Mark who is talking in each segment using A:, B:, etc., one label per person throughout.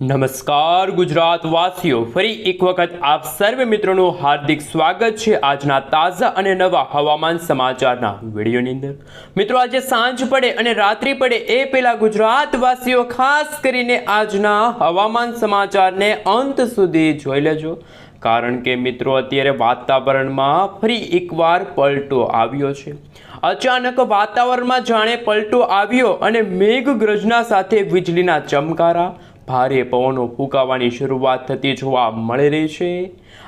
A: નમસ્કાર ગુજરાત વાસીઓ ફરી એક વખત આપ સર્વે મિત્રોનું હાર્દિક સ્વાગત છે આજના તાજા અને નવા હવામાન સમાચારના વિડીયોની અંદર. મિત્રો, આજે સાંજ પડે અને રાત્રિ પડે એ પહેલા ગુજરાત વાસીઓ ખાસ કરીને આજના હવામાન સમાચારને અંત સુધી જોઈ લેજો. કારણ કે મિત્રો, અત્યારે વાતાવરણમાં ફરી એકવાર પલટો આવ્યો છે. અચાનક વાતાવરણમાં જાણે પલટો આવ્યો અને મેઘગર્જના સાથે વીજળીના ચમકારા ભારે પવનો ફૂંકાવાની શરૂઆત થતી જોવા મળી રહી છે.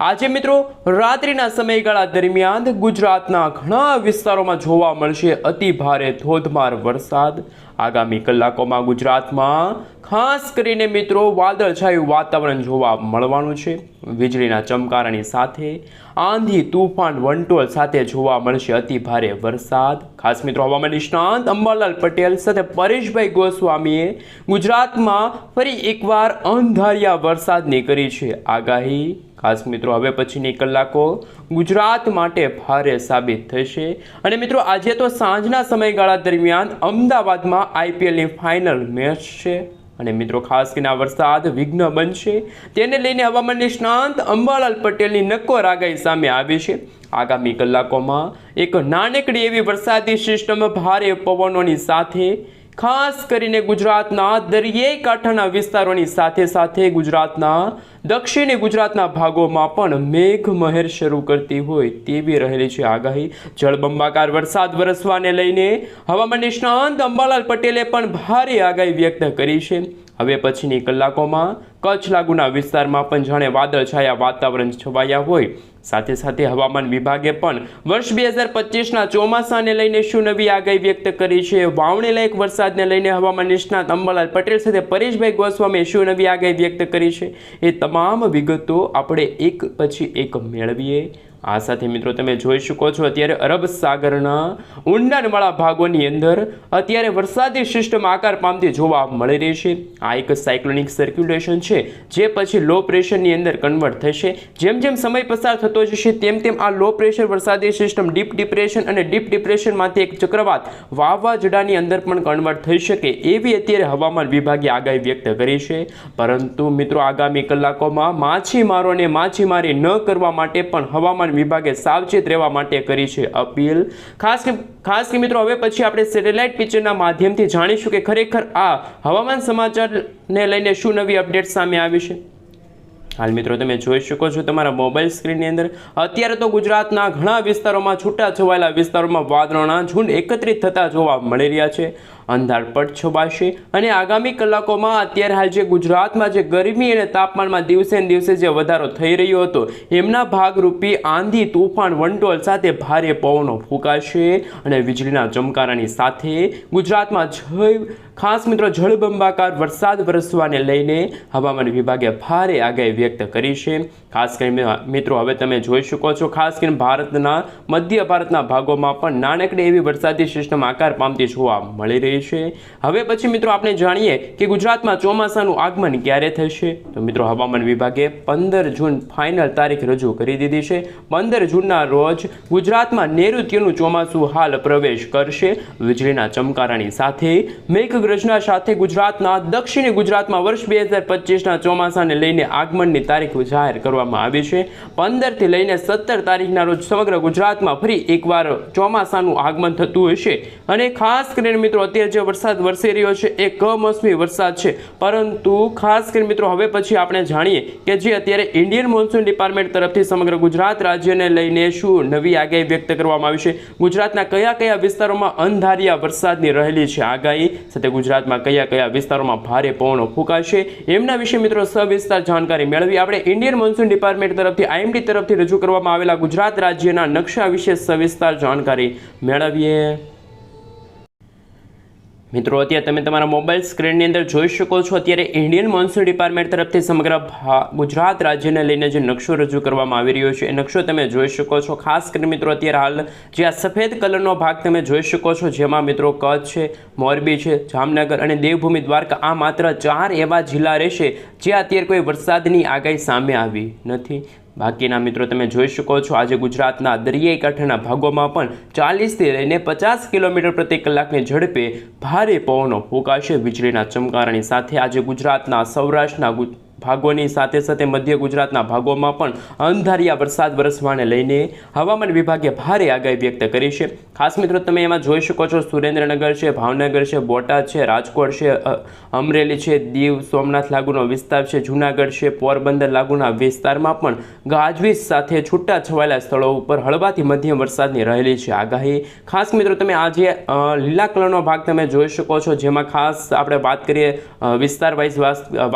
A: આજે મિત્રો, રાત્રિના સમયગાળા દરમિયાન ગુજરાતના ઘણા વિસ્તારોમાં જોવા મળશે અતિ ભારે ધોધમાર વરસાદ. આગામી કલાકોમાં ગુજરાતમાં ખાસ કરીને મિત્રો, વાદળછાયું વાતાવરણ જોવા મળવાનું છે. વીજળીના ચમકારાની સાથે આંધી તુફાન વંટોળ સાથે જોવા મળશે અતિ ભારે વરસાદ. ખાસ મિત્રો, હવામાન નિષ્ણાંત અંબાલાલ પટેલ સાથે પરેશભાઈ ગોસ્વામીએ ગુજરાતમાં ફરી એકવાર અંધારિયા વરસાદની કરી છે આગાહી. ખાસ મિત્રો, હવે પછીની કલાકો ગુજરાત માટે ભારે સાબિત થશે. અને મિત્રો, આજે તો સાંજના સમયગાળા દરમિયાન અમદાવાદમાં આઈપીએલની ફાઇનલ મેચ છે. અને મિત્રો, ખાસ કરીને આ વરસાદ વિઘ્ન બનશે. તેને લઈને હવામાન નિષ્ણાંત અંબાલાલ પટેલની નક્કોર આગાહી સામે આવી છે. આગામી કલાકોમાં એક નાનકડી એવી વરસાદી સિસ્ટમ ભારે પવનોની સાથે ખાસ કરીને ગુજરાતના દરિયાઈ કાંઠાના વિસ્તારોની સાથે સાથે ગુજરાતના દક્ષિણી ગુજરાતના ભાગોમાં પણ મેઘમહેર શરૂ કરતી હોય તેવી રહેલી છે આગાહી. જળબંબાકાર વરસાદ વરસવાને લઈને હવામાન નિષ્ણાંત અંબાલાલ પટેલે પણ ભારે આગાહી વ્યક્ત કરી છે. હવે પછીની કલાકોમાં કચ્છ લાગુના વિસ્તારમાં પણ જાણે વાદળછાયા વાતાવરણ છવાયા હોય. સાથે સાથે હવામાન વિભાગે પણ વર્ષ બે હજાર પચીસના ચોમાસાને લઈને શું નવી આગાહી વ્યક્ત કરી છે? વાવણી લાયક વરસાદને લઈને હવામાન નિષ્ણાત અંબાલાલ પટેલ સાથે પરેશભાઈ ગોસ્વામીએ શું નવી આગાહી વ્યક્ત કરી છે? એ તમામ વિગતો આપણે એક પછી એક મેળવીએ. આ સાથે મિત્રો તમે જોઈ શકો છો, અત્યારે અરબ સાગરના ઊંડાણવાળા ભાગોની અંદર અત્યારે વરસાદી સિસ્ટમ આકાર પામતી જોવા મળી રહી છે. આ એક સાયક્લોનિક સર્ક્યુલેશન છે, જે પછી લો પ્રેશરની અંદર કન્વર્ટ થશે. જેમ જેમ સમય પસાર થતો જશે, તેમ તેમ આ લો પ્રેશર વરસાદી સિસ્ટમ ડીપ ડિપ્રેશન અને ડીપ ડિપ્રેશનમાંથી એક ચક્રવાત વાવાઝોડાની અંદર પણ કન્વર્ટ થઈ શકે એવી અત્યારે હવામાન વિભાગે આગાહી વ્યક્ત કરી છે. પરંતુ મિત્રો આગામી કલાકોમાં માછીમારોને માછીમારી ન કરવા માટે પણ હવામાન વિભાગે સાવચેત રહેવા માટે કરી છે અપીલ. ખાસ કે ખાસ કે મિત્રો, હવે પછી આપણે સેટેલાઇટ પિક્ચરના માધ્યમથી જાણીશું કે ખરેખર આ હવામાન સમાચારને લઈને શું નવી અપડેટ સામે આવી છે. હાલ મિત્રો, તમે જોઈ શકો છો તમારા મોબાઈલ સ્ક્રીનની અંદર. અત્યારે તો ગુજરાતના ઘણા વિસ્તારોમાં છૂટા છવાયેલા વિસ્તારોમાં વાદળોના ઝુંડ એકત્રિત થતા જોવા મળી રહ્યા છે. અંધારપટ છોબાશે અને આગામી કલાકોમાં અત્યારે હાલ જે ગુજરાતમાં જે ગરમી અને તાપમાનમાં દિવસે ને દિવસે જે વધારો થઈ રહ્યો હતો, એમના ભાગરૂપી આંધી તુફાન વંટોળ સાથે ભારે પવનો ફૂંકાશે અને વીજળીના ચમકારાની સાથે ગુજરાતમાં જય, ખાસ મિત્રો જળબંબાકાર વરસાદ વરસવાને લઈને હવામાન વિભાગે ભારે આગાહી વ્યક્ત કરી છે. ખાસ કરીને મિત્રો, હવે તમે જોઈ શકો છો, ખાસ કરીને ભારતના, મધ્ય ભારતના ભાગોમાં પણ નાનકડી એવી વરસાદી સિસ્ટમ આકાર પામતી જોવા મળી રહી છે. હવે પછી મિત્રો આપણે જાણીએ કે ગુજરાતમાં ચોમાસાનું આગમન ક્યારે થશે? તો મિત્રો હવામાન વિભાગે પંદર જૂન ફાઇનલ તારીખ રજૂ કરી દીધી છે. પંદર જૂનના રોજ ગુજરાતમાં નૈઋત્યનું ચોમાસું હાલ પ્રવેશ કરશે. વીજળીના ચમકારાની સાથે મેઘગર્જના સાથે ગુજરાતના દક્ષિણી ગુજરાતમાં વર્ષ બે હજાર પચીસના ચોમાસાને લઈને આગમનની તારીખ જાહેર કરવામાં આવી છે. પંદરથી લઈને સત્તર તારીખના રોજ સમગ્ર ગુજરાતમાં ફરી એકવાર ચોમાસાનું આગમન થતું હશે. અને ખાસ કરીને મિત્રો, અત્યારે જે વરસાદ વરસી રહ્યો છે, એ કમોસમી વરસાદ છે. પરંતુ ખાસ કરીને મિત્રો, હવે પછી આપણે જાણીએ કે જે અત્યારે ઇન્ડિયન મોન્સૂન ડિપાર્ટમેન્ટ તરફથી સમગ્ર ગુજરાત રાજ્યને લઈને શું નવી આગાહી વ્યક્ત કરવામાં આવી છે? ગુજરાતના કયા કયા વિસ્તારોમાં અંધારિયા વરસાદની રહેલી છે આગાહી? સાથે ગુજરાતમાં કયા કયા વિસ્તારોમાં ભારે પવનો ફૂંકાશે? એમના વિશે મિત્રો સવિસ્તાર જાણકારી મેળવી આપણે ઇન્ડિયન મોન્સૂન ડિપાર્ટમેન્ટ તરફથી આઈએમડી તરફથી રજૂ કરવામાં આવેલા ગુજરાત રાજ્યના નકશા વિશે સવિસ્તાર જાણકારી મેળવીએ. મિત્રો, અત્યારે તમે તમારા મોબાઈલ સ્ક્રીનની અંદર જોઈ શકો છો, અત્યારે ઇન્ડિયન મોન્સૂન ડિપાર્ટમેન્ટ તરફથી સમગ્ર ગુજરાત રાજ્યને લઈને જે નકશો રજૂ કરવામાં આવી રહ્યો છે, એ નકશો તમે જોઈ શકો છો. ખાસ કરીને મિત્રો, અત્યારે હાલ જે આ સફેદ કલરનો ભાગ તમે જોઈ શકો છો, જેમાં મિત્રો કચ્છ છે, મોરબી છે, જામનગર અને દેવભૂમિ દ્વારકા, આ માત્ર ચાર એવા જિલ્લા રહેશે જે અત્યારે કોઈ વરસાદની આગાહી સામે આવી નથી. બાકીના મિત્રો તમે જોઈ શકો છો, આજે ગુજરાતના દરિયાઈ કાંઠાના ભાગોમાં પણ ચાલીસથી લઈને પચાસ કિલોમીટર પ્રતિ કલાકની ઝડપે ભારે પવનો ફૂંકાશે. વીજળીના ચમકારાની સાથે આજે ગુજરાતના સૌરાષ્ટ્રના ભાગોની સાથે સાથે મધ્ય ગુજરાતના ભાગોમાં પણ અંધારિયા વરસાદ વરસવાને લઈને હવામાન વિભાગે ભારે આગાહી વ્યક્ત કરી છે. ખાસ મિત્રો, તમે એમાં જોઈ શકો છો, સુરેન્દ્રનગર છે, ભાવનગર છે, બોટાદ છે, રાજકોટ છે અમરેલી છે, દીવ, સોમનાથ લાગુનો વિસ્તાર છે, જૂનાગઢ છે, પોરબંદર લાગુના વિસ્તારમાં પણ ગાજવીજ સાથે છૂટા છવાયેલા સ્થળો ઉપર હળવાથી મધ્યમ વરસાદની રહેલી છે આગાહી. ખાસ મિત્રો, તમે આજે લીલા કલરનો ભાગ તમે જોઈ શકો છો, જેમાં ખાસ આપણે વાત કરીએ વિસ્તાર વાઇઝ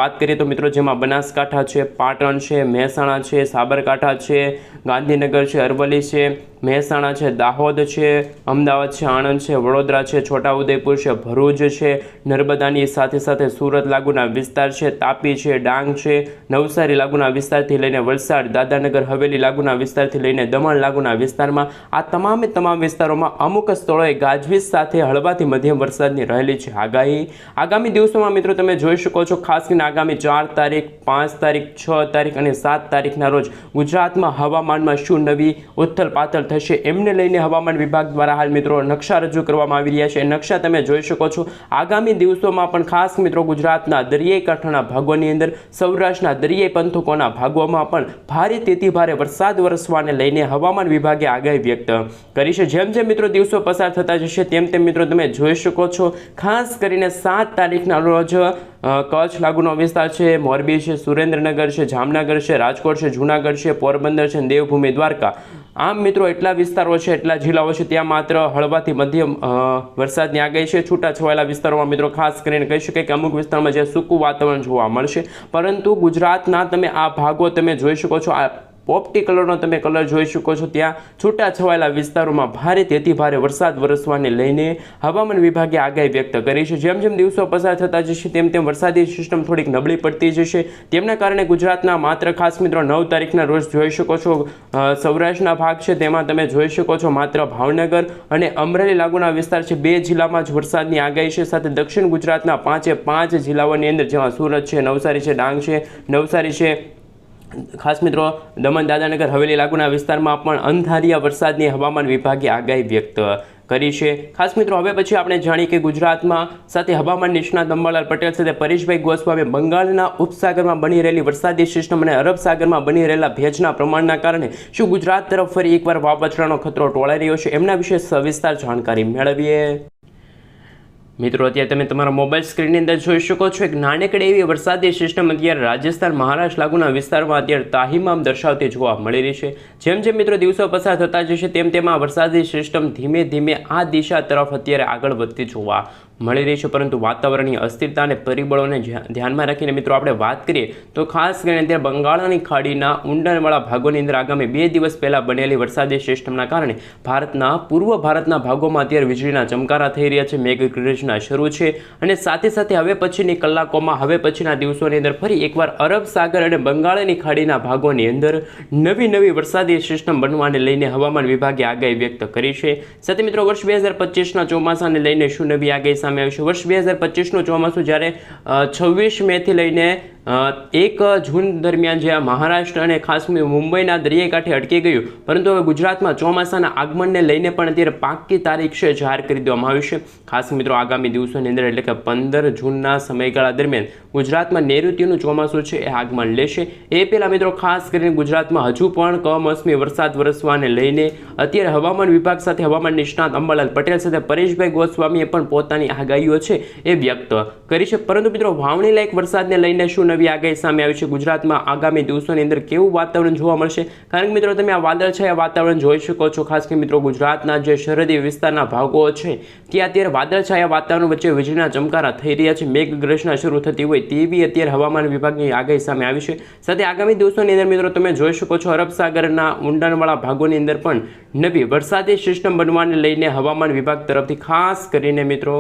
A: વાત કરીએ તો મિત્રો, જેમાં બનાસકાંઠા છે પાટણ છે મહેસાણા છે સાબરકાંઠા છે ગાંધીનગર છે અરવલ્લી છે. મહેસાણા છે, દાહોદ છે, અમદાવાદ છે, આણંદ છે, વડોદરા છે, છોટાઉદેપુર છે, ભરૂચ છે, નર્મદાની સાથે સાથે સુરત લાગુના વિસ્તાર છે, તાપી છે, ડાંગ છે, નવસારી લાગુના વિસ્તારથી લઈને વલસાડ, દાદાનગર, હવેલી લાગુના વિસ્તારથી લઈને દમણ લાગુના વિસ્તારમાં આ તમામે તમામ વિસ્તારોમાં અમુક સ્થળોએ ગાજવીજ સાથે હળવાથી મધ્યમ વરસાદની રહેલી છે આગાહી. આગામી દિવસોમાં મિત્રો તમે જોઈ શકો છો, ખાસ કરીને આગામી ચાર તારીખ, પાંચ તારીખ, છ તારીખ અને સાત તારીખના રોજ ગુજરાતમાં હવામાનમાં શું નવી ઉથલ પાથલ થશે. એમને લઈને હવામાન વિભાગ દ્વારા હાલ મિત્રો નકશા રજૂ કરવામાં આવી રહ્યા છે. નકશા તમે જોઈ શકો છો. આગામી દિવસોમાં પણ ખાસ મિત્રો ગુજરાતના દરિયાઈ કાંઠાના ભાગોની અંદર, સૌરાષ્ટ્રના દરિયાઈ પંથકોના ભાગોમાં પણ ભારે તેથી ભારે વરસાદ વરસવાને લઈને હવામાન વિભાગે આગાહી વ્યક્ત કરી છે. જેમ જેમ મિત્રો દિવસો પસાર થતા જશે, તેમ તેમ મિત્રો તમે જોઈ શકો છો. ખાસ કરીને સાત તારીખના રોજ કચ્છ લાગુનો વિસ્તાર છે, મોરબી છે, સુરેન્દ્રનગર છે, જામનગર છે, રાજકોટ છે, જૂનાગઢ છે, પોરબંદર છે, દેવભૂમિ દ્વારકા. આમ મિત્રો એટલા વિસ્તારો છે, એટલા જિલ્લાઓ છે, ત્યાં માત્ર હળવાથી મધ્યમ વરસાદની આગાહી છે. છૂટા છવાયેલા વિસ્તારોમાં મિત્રો ખાસ કરીને કહી શકાય કે અમુક વિસ્તારમાં જે સૂકું વાતાવરણ જોવા મળશે. પરંતુ ગુજરાતના તમે આ ભાગો તમે જોઈ શકો છો, આ પોપટી કલરનો તમે કલર જોઈ શકો છો. ત્યાં છૂટા છવાયેલા વિસ્તારોમાં ભારે તેથી ભારે વરસાદ વરસવાને લઈને હવામાન વિભાગે આગાહી વ્યક્ત કરી છે. જેમ જેમ દિવસો પસાર થતા જશે, તેમ તેમ વરસાદી સિસ્ટમ થોડીક નબળી પડતી જશે. તેમના કારણે ગુજરાતના માત્ર ખાસ મિત્રો નવ તારીખના રોજ જોઈ શકો છો સૌરાષ્ટ્રના ભાગ છે. તેમાં તમે જોઈ શકો છો માત્ર ભાવનગર અને અમરેલી લાગુના વિસ્તાર છે. બે જિલ્લામાં જ વરસાદની આગાહી છે. સાથે દક્ષિણ ગુજરાતના પાંચે પાંચ જિલ્લાઓની અંદર જેમાં સુરત છે, નવસારી છે, ડાંગ છે, નવસારી છે ખાસ મિત્રો, દમણ દાદાનગર હવેલી લાગુના વિસ્તારમાં પણ અંધારિયા વરસાદની હવામાન વિભાગે આગાહી વ્યક્ત કરી છે. ખાસ મિત્રો, હવે પછી આપણે જાણીએ કે ગુજરાતમાં સાથે હવામાન નિષ્ણાત અંબાલાલ પટેલ સાથે પરેશભાઈ ગોસ્વામે બંગાળના ઉપસાગરમાં બની રહેલી વરસાદી સિસ્ટમ અને અરબ સાગરમાં બની રહેલા ભેજના પ્રમાણના કારણે શું ગુજરાત તરફ ફરી એકવાર વાવાઝોડાનો ખતરો ટોળાઈ રહ્યો છે? એમના વિશે સવિસ્તાર જાણકારી મેળવીએ. મિત્રો, અત્યારે તમે તમારા મોબાઈલ સ્ક્રીનની અંદર જોઈ શકો છો એક નાનકડી એવી વરસાદી સિસ્ટમ અત્યારે રાજસ્થાન, મહારાષ્ટ્ર લાગુના વિસ્તારમાં અત્યારે તાહીમામ દર્શાવતી જોવા મળી રહી છે. જેમ જેમ મિત્રો દિવસો પસાર થતા જશે, તેમ તેમ આ વરસાદી સિસ્ટમ ધીમે ધીમે આ દિશા તરફ અત્યારે આગળ વધતી જોવા મળી રહી છે, પરંતુ વાતાવરણની અસ્થિરતા અને પરિબળોને ધ્યાનમાં રાખીને મિત્રો આપણે વાત કરીએ, તો ખાસ કરીને અત્યારે બંગાળની ખાડીના ઊંડાણવાળા ભાગોની અંદર આગામી બે દિવસ પહેલાં બનેલી વરસાદી સિસ્ટમના કારણે ભારતના, પૂર્વ ભારતના ભાગોમાં અત્યારે વીજળીના ચમકારા થઈ રહ્યા છે, મેઘગર્જના શરૂ છે અને સાથે સાથે હવે પછીની કલાકોમાં, હવે પછીના દિવસોની અંદર ફરી એકવાર અરબ સાગર અને બંગાળની ખાડીના ભાગોની અંદર નવી નવી વરસાદી સિસ્ટમ બનવાને લઈને હવામાન વિભાગે આગાહી વ્યક્ત કરી છે. સાથે મિત્રો, વર્ષ બે હજાર પચીસના ચોમાસાને લઈને શું નવી આગાહી સામે આવી છે. વર્ષ બે હજાર પચીસનું ચોમાસું જ્યારે છવ્વીસ મેથી લઈને એક જૂન દરમિયાન જે આ મહારાષ્ટ્ર અને ખાસ મુંબઈના દરિયાકાંઠે અટકી ગયું, પરંતુ હવે ગુજરાતમાં ચોમાસાના આગમનને લઈને પણ અત્યારે પાકી તારીખ છે જાહેર કરી દેવામાં આવી છે. ખાસ મિત્રો, આગામી દિવસોની અંદર એટલે કે પંદર જૂનના સમયગાળા દરમિયાન ગુજરાતમાં નૈઋત્યનું ચોમાસું છે એ આગમન લેશે. એ પહેલાં મિત્રો, ખાસ કરીને ગુજરાતમાં હજુ પણ કમોસમી વરસાદ વરસવાને લઈને અત્યારે હવામાન વિભાગ સાથે હવામાન નિષ્ણાત અંબાલાલ પટેલ સાથે પરેશભાઈ ગોસ્વામીએ પણ પોતાની આગાહીઓ છે એ વ્યક્ત કરી છે. પરંતુ મિત્રો, વાવણી લાયક વરસાદને લઈને શું નવી આગાહી સામે આવી છે. ગુજરાતમાં આગામી દિવસોની અંદર કેવું વાતાવરણ જોવા મળશે? કારણ કે મિત્રો તમે આ વાદળછાયા વાતાવરણ જોઈ શકો છો. ખાસ કે મિત્રો ગુજરાતના જે સરહદી વિસ્તારના ભાગો છે, ત્યાં અત્યારે વાદળછાયા વાતાવરણ વચ્ચે વીજળીના ચમકારા થઈ રહ્યા છે. મેઘગર્જના શરૂ થતી હોય તેવી અત્યારે હવામાન વિભાગની આગાહી સામે આવી છે. સાથે આગામી દિવસોની અંદર મિત્રો તમે જોઈ શકો છો, અરબ સાગરના ઊંડાણવાળા ભાગોની અંદર પણ નવી વરસાદી સિસ્ટમ બનવાને લઈને હવામાન વિભાગ તરફથી ખાસ કરીને મિત્રો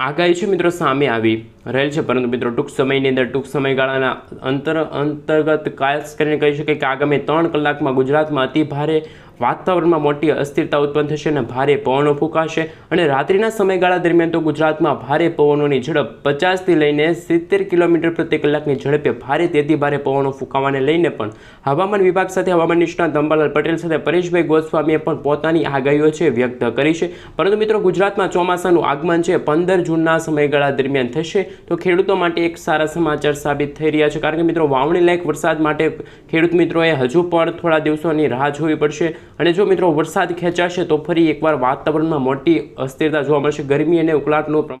A: આગાહી છે મિત્રો સામે આવી. રહેલ છે. પરંતુ મિત્રો, ટૂંક સમયની અંદર, ટૂંક સમયગાળાના અંતર અંતર્ગત ખાસ કરીને કહી શકાય કે આગામી ત્રણ કલાકમાં ગુજરાતમાં અતિ ભારે વાતાવરણમાં મોટી અસ્થિરતા ઉત્પન્ન થશે અને ભારે પવનો ફૂંકાશે. અને રાત્રિના સમયગાળા દરમિયાન તો ગુજરાતમાં ભારે પવનોની ઝડપ પચાસથી લઈને સિત્તેર કિલોમીટર પ્રતિ કલાકની ઝડપે ભારે તેથી ભારે પવનો ફૂંકાવાને લઈને પણ હવામાન વિભાગ સાથે હવામાન નિષ્ણાત અંબાલાલ પટેલ સાથે પરેશભાઈ ગોસ્વામીએ પણ પોતાની આગાહીઓ છે વ્યક્ત કરી છે. પરંતુ મિત્રો, ગુજરાતમાં ચોમાસાનું આગમન છે. પંદર જૂનના સમયગાળા દરમિયાન થશે. તો ખેડૂતો માટે એક સારા સમાચાર સાબિત થઈ રહ્યા છે. કારણ કે મિત્રો, વાવણી લાયક વરસાદ માટે ખેડૂત મિત્રોએ હજુ પણ થોડા દિવસોની રાહ જોવી પડશે. અને જો મિત્રો વરસાદ ખેંચાશે તો ફરી એકવાર વાતાવરણમાં મોટી અસ્થિરતા જોવા મળશે. ગરમી અને ઉકળાટનું